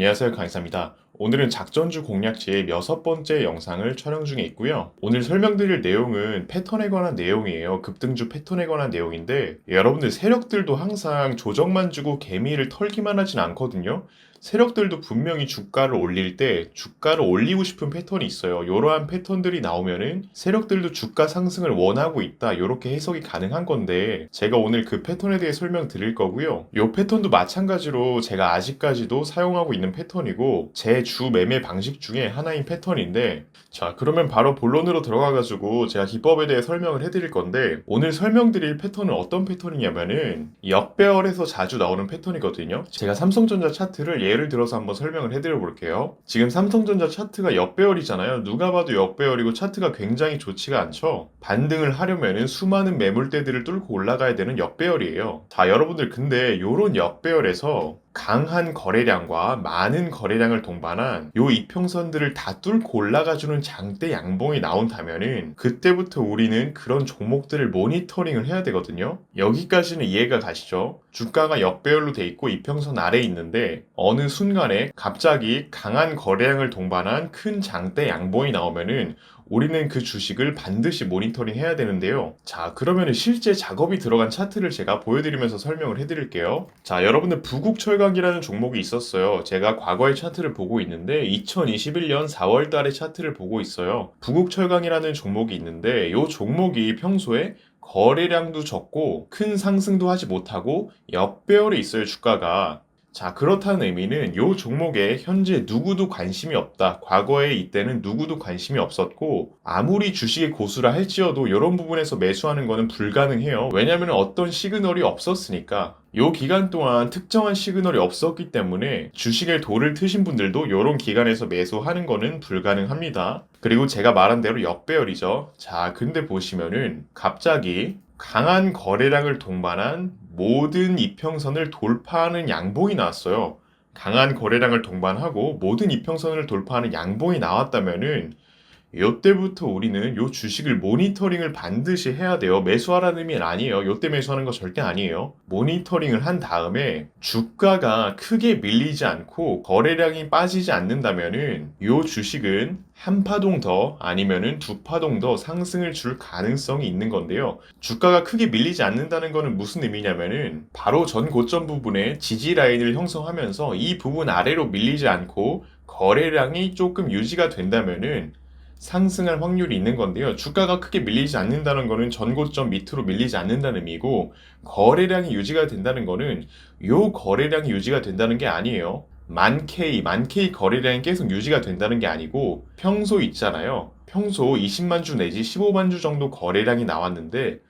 안녕하세요 강의사입니다. 오늘은 작전주 공략지의 여섯 번째 영상을 촬영 중에 있고요. 오늘 설명드릴 내용은 패턴에 관한 내용이에요. 급등주 패턴에 관한 내용인데 여러분들 세력들도 항상 조정만 주고 개미를 털기만 하진 않거든요. 세력들도 분명히 주가를 올릴 때 주가를 올리고 싶은 패턴이 있어요. 이러한 패턴들이 나오면은 세력들도 주가 상승을 원하고 있다. 이렇게 해석이 가능한 건데 제가 오늘 그 패턴에 대해 설명드릴 거고요. 이 패턴도 마찬가지로 제가 아직까지도 사용하고 있는 패턴이고 제 주 매매 방식 중에 하나인 패턴인데 자 그러면 바로 본론으로 들어가가지고 제가 기법에 대해 설명을 해드릴 건데 오늘 설명드릴 패턴은 어떤 패턴이냐면은 역배열에서 자주 나오는 패턴이거든요. 제가 삼성전자 차트를 예를 들어서 한번 설명을 해드려 볼게요. 지금 삼성전자 차트가 역배열이잖아요. 누가 봐도 역배열이고 차트가 굉장히 좋지가 않죠. 반등을 하려면은 수많은 매물대들을 뚫고 올라가야 되는 역배열이에요. 자 여러분들 근데 요런 역배열에서 강한 거래량과 많은 거래량을 동반한 요 이평선들을 다 뚫고 올라가주는 장대 양봉이 나온다면은 그때부터 우리는 그런 종목들을 모니터링을 해야 되거든요. 여기까지는 이해가 가시죠? 주가가 역배열로 돼 있고 이평선 아래에 있는데 어느 순간에 갑자기 강한 거래량을 동반한 큰 장대 양봉이 나오면은 우리는 그 주식을 반드시 모니터링 해야 되는데요. 자, 그러면 실제 작업이 들어간 차트를 제가 보여드리면서 설명을 해드릴게요. 자, 여러분들 부국철강이라는 종목이 있었어요. 제가 과거의 차트를 보고 있는데 2021년 4월 달의 차트를 보고 있어요. 부국철강이라는 종목이 있는데 이 종목이 평소에 거래량도 적고 큰 상승도 하지 못하고 역배열에 있어요 주가가 자, 그렇다는 의미는 요 종목에 현재 누구도 관심이 없다. 과거에 이때는 누구도 관심이 없었고, 아무리 주식의 고수라 할지어도 이런 부분에서 매수하는 거는 불가능해요. 왜냐하면 어떤 시그널이 없었으니까. 요 기간 동안 특정한 시그널이 없었기 때문에 주식의 도를 트신 분들도 이런 기간에서 매수하는 거는 불가능합니다. 그리고 제가 말한 대로 역배열이죠. 자, 근데 보시면은 갑자기 강한 거래량을 동반한 모든 이평선을 돌파하는 양봉이 나왔어요. 강한 거래량을 동반하고 모든 이평선을 돌파하는 양봉이 나왔다면은 요때부터 우리는 요 주식을 모니터링을 반드시 해야 돼요. 매수하라는 의미는 아니에요. 요때 매수하는 거 절대 아니에요. 모니터링을 한 다음에 주가가 크게 밀리지 않고 거래량이 빠지지 않는다면은 요 주식은 한 파동 더 아니면은 두 파동 더 상승을 줄 가능성이 있는 건데요. 주가가 크게 밀리지 않는다는 거는 무슨 의미냐면은 바로 전 고점 부분에 지지 라인을 형성하면서 이 부분 아래로 밀리지 않고 거래량이 조금 유지가 된다면은 상승할 확률이 있는 건데요. 주가가 크게 밀리지 않는다는 거는 전고점 밑으로 밀리지 않는다는 의미고 거래량이 유지가 된다는 거는 요 거래량이 유지가 된다는 게 아니에요. 만 K, 만 K 거래량이 계속 유지가 된다는 게 아니고 평소 있잖아요. 평소 20만 주 내지 15만 주 정도 거래량이 나왔는데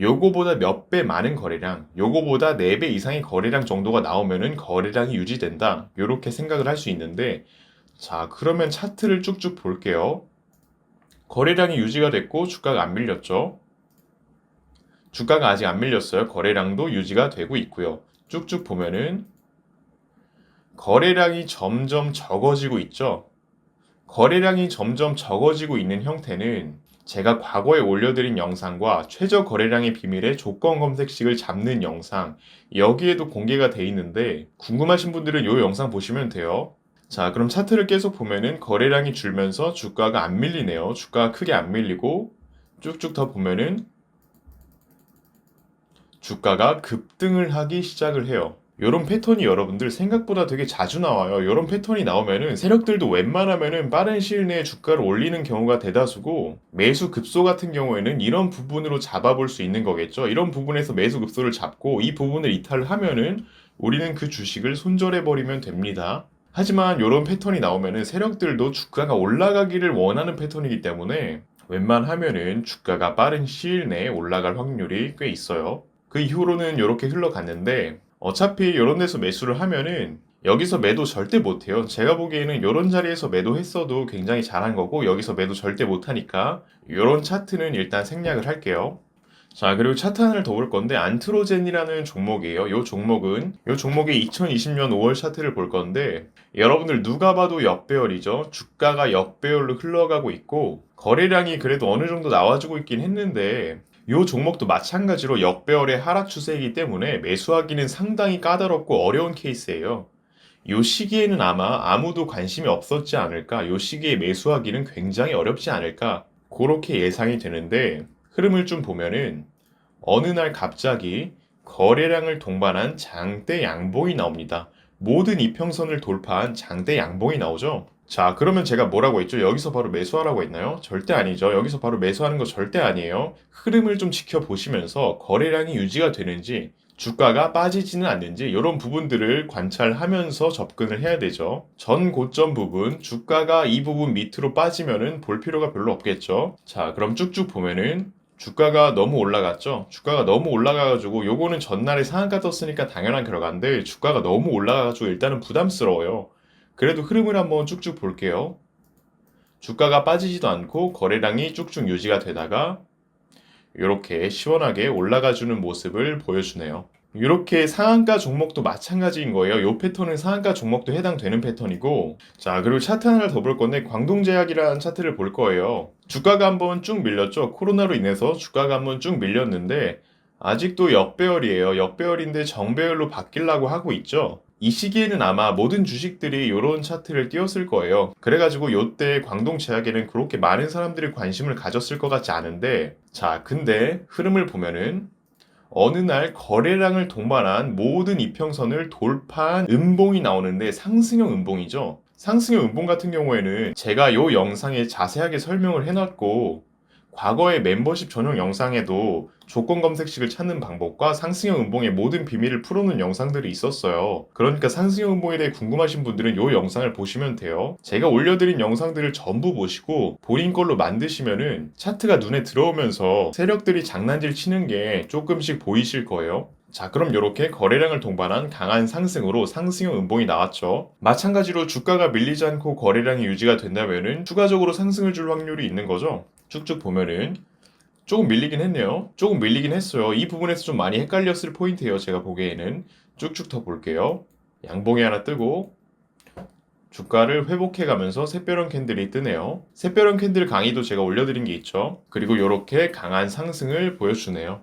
요거보다 몇 배 많은 거래량, 요거보다 4배 이상의 거래량 정도가 나오면은 거래량이 유지된다. 요렇게 생각을 할 수 있는데 자, 그러면 차트를 쭉쭉 볼게요. 거래량이 유지가 됐고 주가가 안 밀렸죠. 주가가 아직 안 밀렸어요. 거래량도 유지가 되고 있고요. 쭉쭉 보면은 거래량이 점점 적어지고 있죠. 거래량이 점점 적어지고 있는 형태는 제가 과거에 올려드린 영상과 최저 거래량의 비밀의 조건 검색식을 잡는 영상 여기에도 공개가 돼 있는데 궁금하신 분들은 이 영상 보시면 돼요. 자, 그럼 차트를 계속 보면은 거래량이 줄면서 주가가 안 밀리네요. 주가가 크게 안 밀리고 쭉쭉 더 보면은 주가가 급등을 하기 시작을 해요. 이런 패턴이 여러분들 생각보다 되게 자주 나와요. 이런 패턴이 나오면은 세력들도 웬만하면은 빠른 시일 내에 주가를 올리는 경우가 대다수고 매수 급소 같은 경우에는 이런 부분으로 잡아볼 수 있는 거겠죠. 이런 부분에서 매수 급소를 잡고 이 부분을 이탈을 하면은 우리는 그 주식을 손절해 버리면 됩니다. 하지만 이런 패턴이 나오면은 세력들도 주가가 올라가기를 원하는 패턴이기 때문에 웬만하면은 주가가 빠른 시일 내에 올라갈 확률이 꽤 있어요. 그 이후로는 이렇게 흘러갔는데 어차피 이런 데서 매수를 하면은 여기서 매도 절대 못해요. 제가 보기에는 이런 자리에서 매도했어도 굉장히 잘한 거고 여기서 매도 절대 못하니까 이런 차트는 일단 생략을 할게요. 자, 그리고 차트 하나를 더 볼 건데 안트로젠이라는 종목이에요. 이 종목은 이 종목의 2020년 5월 차트를 볼 건데 여러분들 누가 봐도 역배열이죠. 주가가 역배열로 흘러가고 있고 거래량이 그래도 어느 정도 나와주고 있긴 했는데 이 종목도 마찬가지로 역배열의 하락 추세이기 때문에 매수하기는 상당히 까다롭고 어려운 케이스예요. 요 시기에는 아마 아무도 관심이 없었지 않을까, 요 시기에 매수하기는 굉장히 어렵지 않을까, 그렇게 예상이 되는데, 흐름을 좀 보면은, 어느 날 갑자기 거래량을 동반한 장대 양봉이 나옵니다. 모든 이평선을 돌파한 장대 양봉이 나오죠. 자, 그러면 제가 뭐라고 했죠? 여기서 바로 매수하라고 했나요? 절대 아니죠. 여기서 바로 매수하는 거 절대 아니에요. 흐름을 좀 지켜보시면서 거래량이 유지가 되는지, 주가가 빠지지는 않는지 이런 부분들을 관찰하면서 접근을 해야 되죠. 전 고점 부분, 주가가 이 부분 밑으로 빠지면은 볼 필요가 별로 없겠죠. 자, 그럼 쭉쭉 보면은 주가가 너무 올라갔죠. 주가가 너무 올라가가지고 요거는 전날에 상한가 떴으니까 당연한 결과인데 주가가 너무 올라가가지고 일단은 부담스러워요. 그래도 흐름을 한번 쭉쭉 볼게요. 주가가 빠지지도 않고 거래량이 쭉쭉 유지가 되다가 이렇게 시원하게 올라가주는 모습을 보여주네요. 이렇게 상한가 종목도 마찬가지인 거예요. 이 패턴은 상한가 종목도 해당되는 패턴이고 자 그리고 차트 하나를 더 볼 건데 광동제약이라는 차트를 볼 거예요. 주가가 한번 쭉 밀렸죠. 코로나로 인해서 주가가 한번 쭉 밀렸는데 아직도 역배열이에요. 역배열인데 정배열로 바뀌려고 하고 있죠. 이 시기에는 아마 모든 주식들이 이런 차트를 띄웠을 거예요. 그래가지고 이때 광동 제약에는 그렇게 많은 사람들이 관심을 가졌을 것 같지 않은데 자 근데 흐름을 보면은 어느 날 거래량을 동반한 모든 이평선을 돌파한 음봉이 나오는데 상승형 음봉이죠. 상승형 음봉 같은 경우에는 제가 이 영상에 자세하게 설명을 해놨고 과거의 멤버십 전용 영상에도 조건 검색식을 찾는 방법과 상승형 음봉의 모든 비밀을 풀어놓은 영상들이 있었어요. 그러니까 상승형 음봉에 대해 궁금하신 분들은 이 영상을 보시면 돼요. 제가 올려드린 영상들을 전부 보시고 본인 걸로 만드시면은 차트가 눈에 들어오면서 세력들이 장난질 치는 게 조금씩 보이실 거예요. 자, 그럼 이렇게 거래량을 동반한 강한 상승으로 상승형 음봉이 나왔죠. 마찬가지로 주가가 밀리지 않고 거래량이 유지가 된다면은 추가적으로 상승을 줄 확률이 있는 거죠. 쭉쭉 보면은 조금 밀리긴 했네요. 조금 밀리긴 했어요. 이 부분에서 좀 많이 헷갈렸을 포인트예요. 제가 보기에는 쭉쭉 더 볼게요. 양봉이 하나 뜨고 주가를 회복해 가면서 새별형 캔들이 뜨네요. 새별형 캔들 강의도 제가 올려드린 게 있죠. 그리고 이렇게 강한 상승을 보여주네요.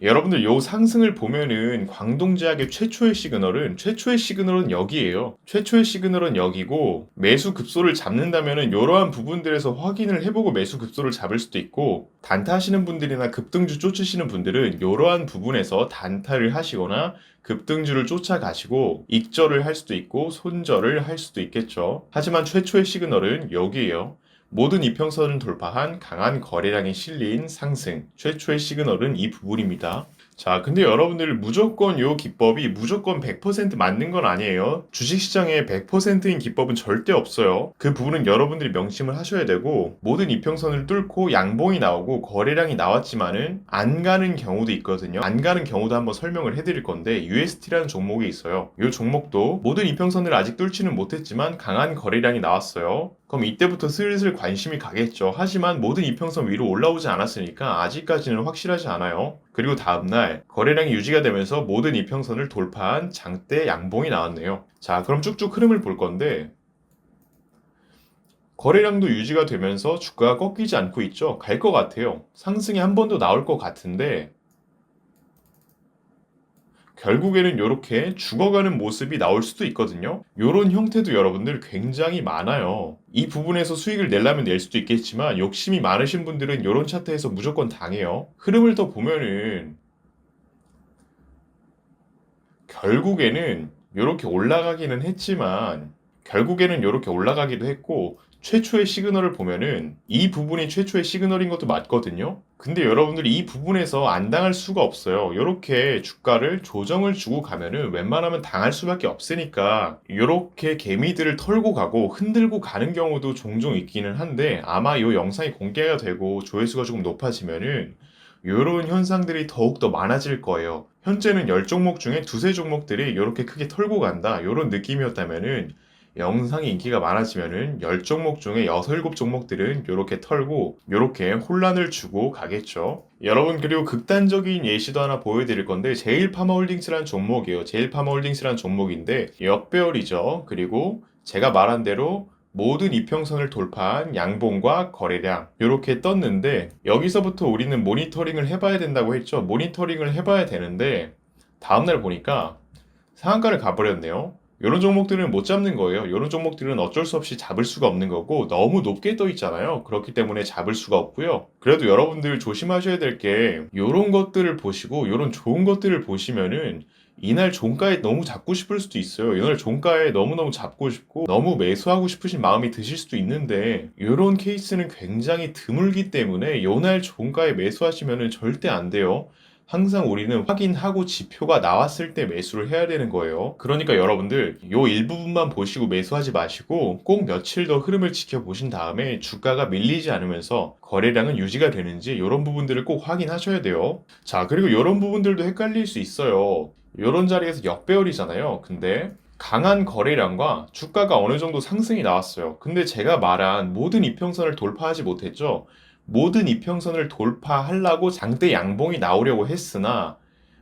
여러분들 요 상승을 보면은 광동제약의 최초의 시그널은 최초의 시그널은 여기에요. 최초의 시그널은 여기고 매수 급소를 잡는다면은 이러한 부분들에서 확인을 해보고 매수 급소를 잡을 수도 있고 단타 하시는 분들이나 급등주 쫓으시는 분들은 이러한 부분에서 단타를 하시거나 급등주를 쫓아가시고 익절을 할 수도 있고 손절을 할 수도 있겠죠. 하지만 최초의 시그널은 여기에요. 모든 이평선을 돌파한 강한 거래량이 실린 상승. 최초의 시그널은 이 부분입니다. 자, 근데 여러분들 무조건 요 기법이 무조건 100% 맞는 건 아니에요. 주식시장에 100%인 기법은 절대 없어요. 그 부분은 여러분들이 명심을 하셔야 되고 모든 이평선을 뚫고 양봉이 나오고 거래량이 나왔지만은 안 가는 경우도 있거든요. 안 가는 경우도 한번 설명을 해드릴 건데 UST라는 종목이 있어요. 이 종목도 모든 이평선을 아직 뚫지는 못했지만 강한 거래량이 나왔어요. 그럼 이때부터 슬슬 관심이 가겠죠. 하지만 모든 이평선 위로 올라오지 않았으니까 아직까지는 확실하지 않아요. 그리고 다음날 거래량이 유지가 되면서 모든 이평선을 돌파한 장대 양봉이 나왔네요. 자, 그럼 쭉쭉 흐름을 볼 건데 거래량도 유지가 되면서 주가가 꺾이지 않고 있죠. 갈 것 같아요. 상승이 한 번 더 나올 것 같은데 결국에는 이렇게 죽어가는 모습이 나올 수도 있거든요. 이런 형태도 여러분들 굉장히 많아요. 이 부분에서 수익을 내려면 낼 수도 있겠지만 욕심이 많으신 분들은 이런 차트에서 무조건 당해요. 흐름을 더 보면은 결국에는 이렇게 올라가기는 했지만 결국에는 이렇게 올라가기도 했고 최초의 시그널을 보면은 이 부분이 최초의 시그널인 것도 맞거든요. 근데 여러분들이 이 부분에서 안 당할 수가 없어요. 이렇게 주가를 조정을 주고 가면은 웬만하면 당할 수밖에 없으니까 이렇게 개미들을 털고 가고 흔들고 가는 경우도 종종 있기는 한데 아마 이 영상이 공개가 되고 조회수가 조금 높아지면은 이런 현상들이 더욱더 많아질 거예요. 현재는 10종목 중에 두세 종목들이 이렇게 크게 털고 간다. 이런 느낌이었다면은 영상이 인기가 많아지면은 10종목 중에 6, 7종목들은 이렇게 털고 이렇게 혼란을 주고 가겠죠. 여러분 그리고 극단적인 예시도 하나 보여드릴 건데 제일파마홀딩스라는 종목이에요. 제일파마홀딩스라는 종목인데 역배열이죠. 그리고 제가 말한 대로 모든 이평선을 돌파한 양봉과 거래량 이렇게 떴는데 여기서부터 우리는 모니터링을 해봐야 된다고 했죠. 모니터링을 해봐야 되는데 다음날 보니까 상한가를 가버렸네요. 이런 종목들은 못 잡는 거예요. 이런 종목들은 어쩔 수 없이 잡을 수가 없는 거고 너무 높게 떠 있잖아요. 그렇기 때문에 잡을 수가 없고요. 그래도 여러분들 조심하셔야 될 게 이런 것들을 보시고 이런 좋은 것들을 보시면은 이날 종가에 너무 잡고 싶을 수도 있어요. 이날 종가에 너무너무 잡고 싶고 너무 매수하고 싶으신 마음이 드실 수도 있는데 이런 케이스는 굉장히 드물기 때문에 이날 종가에 매수하시면은 절대 안 돼요. 항상 우리는 확인하고 지표가 나왔을 때 매수를 해야 되는 거예요. 그러니까 여러분들 요 일부분만 보시고 매수하지 마시고 꼭 며칠 더 흐름을 지켜보신 다음에 주가가 밀리지 않으면서 거래량은 유지가 되는지 이런 부분들을 꼭 확인하셔야 돼요. 자, 그리고 이런 부분들도 헷갈릴 수 있어요. 이런 자리에서 역배열이잖아요. 근데 강한 거래량과 주가가 어느 정도 상승이 나왔어요. 근데 제가 말한 모든 이평선을 돌파하지 못했죠. 모든 이평선을 돌파하려고 장대 양봉이 나오려고 했으나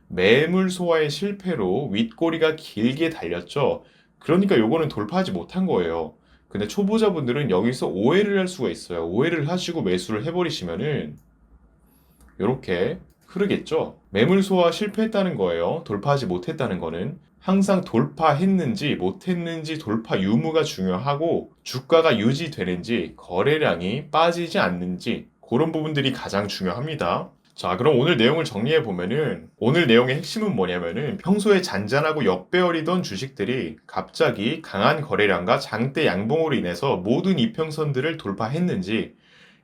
매물 소화의 실패로 윗꼬리가 길게 달렸죠. 그러니까 요거는 돌파하지 못한 거예요. 근데 초보자분들은 여기서 오해를 할 수가 있어요. 오해를 하시고 매수를 해버리시면은 이렇게 흐르겠죠. 매물 소화 실패했다는 거예요. 돌파하지 못했다는 거는 항상 돌파했는지 못했는지 돌파 유무가 중요하고 주가가 유지되는지 거래량이 빠지지 않는지 그런 부분들이 가장 중요합니다. 자, 그럼 오늘 내용을 정리해 보면은 오늘 내용의 핵심은 뭐냐면은 평소에 잔잔하고 역배열이던 주식들이 갑자기 강한 거래량과 장대 양봉으로 인해서 모든 이평선들을 돌파했는지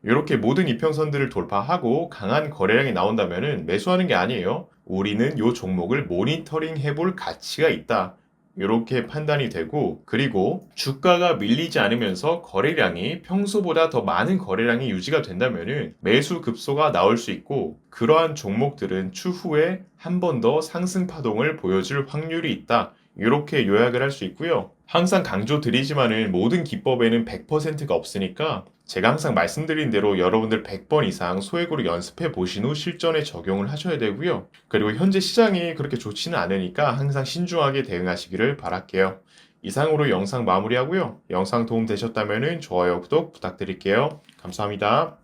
이렇게 모든 이평선들을 돌파하고 강한 거래량이 나온다면은 매수하는 게 아니에요. 우리는 이 종목을 모니터링 해볼 가치가 있다. 이렇게 판단이 되고 그리고 주가가 밀리지 않으면서 거래량이 평소보다 더 많은 거래량이 유지가 된다면은 매수 급소가 나올 수 있고 그러한 종목들은 추후에 한 번 더 상승 파동을 보여줄 확률이 있다. 이렇게 요약을 할 수 있고요. 항상 강조 드리지만은 모든 기법에는 100%가 없으니까 제가 항상 말씀드린 대로 여러분들 100번 이상 소액으로 연습해 보신 후 실전에 적용을 하셔야 되고요. 그리고 현재 시장이 그렇게 좋지는 않으니까 항상 신중하게 대응하시기를 바랄게요. 이상으로 영상 마무리하고요. 영상 도움 되셨다면 좋아요, 구독 부탁드릴게요. 감사합니다.